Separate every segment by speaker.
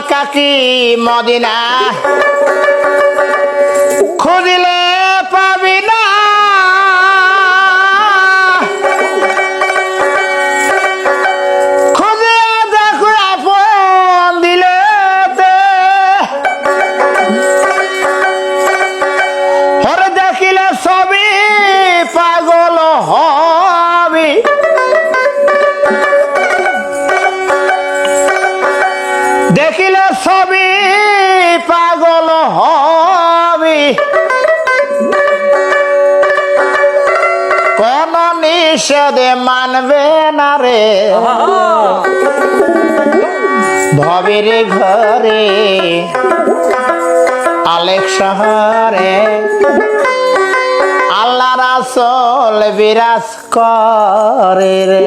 Speaker 1: মক্কা কি মদিনা? খুঁজলে পাবি না কোন নিষেধে মানবে না রে? ভবের ঘরে আলেক শহরে আল্লাহ রাসল বিরাজ করে রে।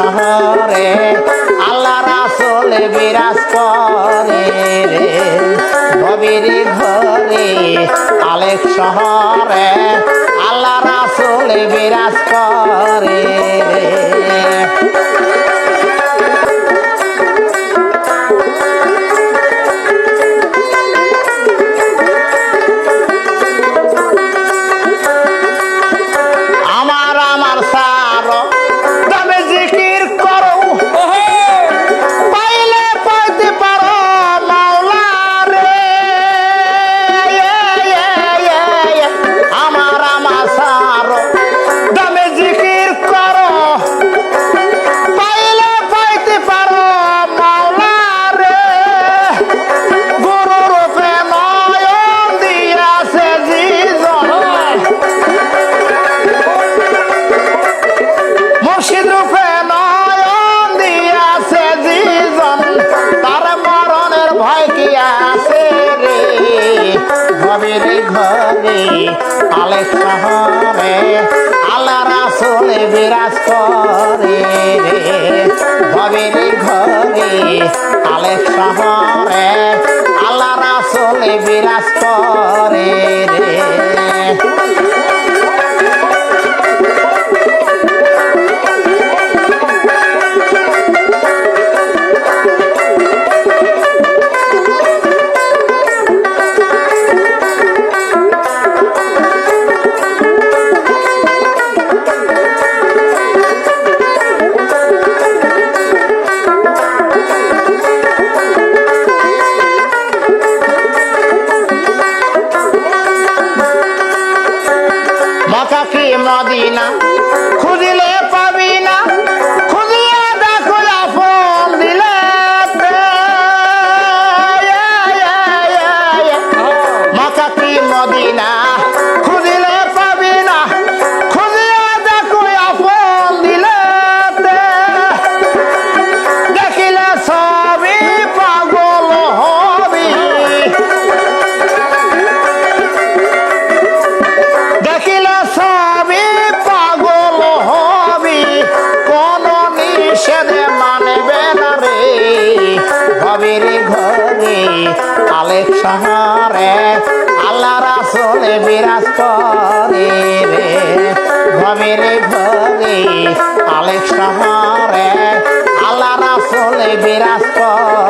Speaker 1: শহরে আল্লাহ রাসল বিরাজ করে রে। ভবের ঘরে, আলেক শহরে আল্লাহ রাসল বিরাজ করে রে। ভয় কি আছে রে। ভবের ঘরে আলে মক্কা কি মদিনা। খুঁজলে রাসলে বিরাজ করে রে। ভবের ভরে আলেক শহরে আল্লাহ রাসলে বিরাজ করে